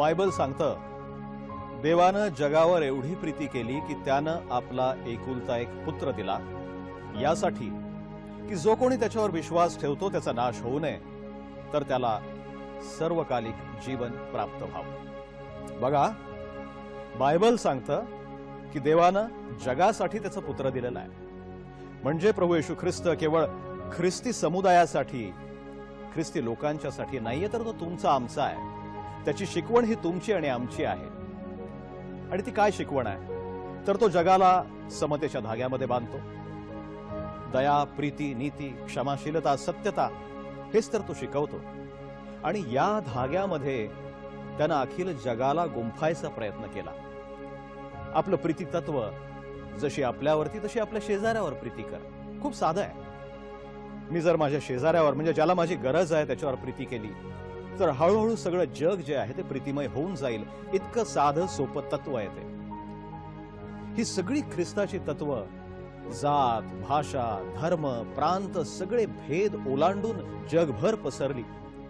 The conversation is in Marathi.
बायबल सांगतं देवानं जगावर एवढी प्रीती केली की त्यानं आपला एकुलता एक पुत्र दिला. यासाठी की जो कोणी त्याच्यावर विश्वास ठेवतो त्याचा नाश होऊ नये तर त्याला सर्वकालिक जीवन प्राप्त व्हावं. बघा बायबल सांगतं की देवानं जगासाठी त्याचं पुत्र दिलेलं आहे. म्हणजे प्रभू येशू ख्रिस्त केवळ ख्रिस्ती समुदायासाठी ख्रिस्ती लोकांच्यासाठी नाहीये तर तो तुमचा आमचा आहे. त्याची शिकवण ही तुमची आणि आमची आहे. आणि ती काय शिकवण आहे? तर तो जगाला समतेच्या धाग्यामध्ये बांधतो. दया प्रीती नीती क्षमाशीलता सत्यता हेच तर तो शिकवतो. आणि या धाग्यामध्ये त्यानं अखिल जगाला गुंफायचा प्रयत्न केला. आपलं प्रीती तत्व जशी आपल्यावरती तशी आपल्या शेजाऱ्यावर प्रीती कर. खूप साधं आहे. मी जर माझ्या शेजाऱ्यावर म्हणजे ज्याला माझी गरज आहे त्याच्यावर प्रीती केली तर हळूहळू सगळं जग जे आहे ते प्रीतिमय होऊन जाईल. इतकं साधं सोपं तत्व आहे ते. ही सगळी ख्रिस्ताची तत्व जात भाषा धर्म प्रांत सगळे भेद ओलांडून जगभर पसरली.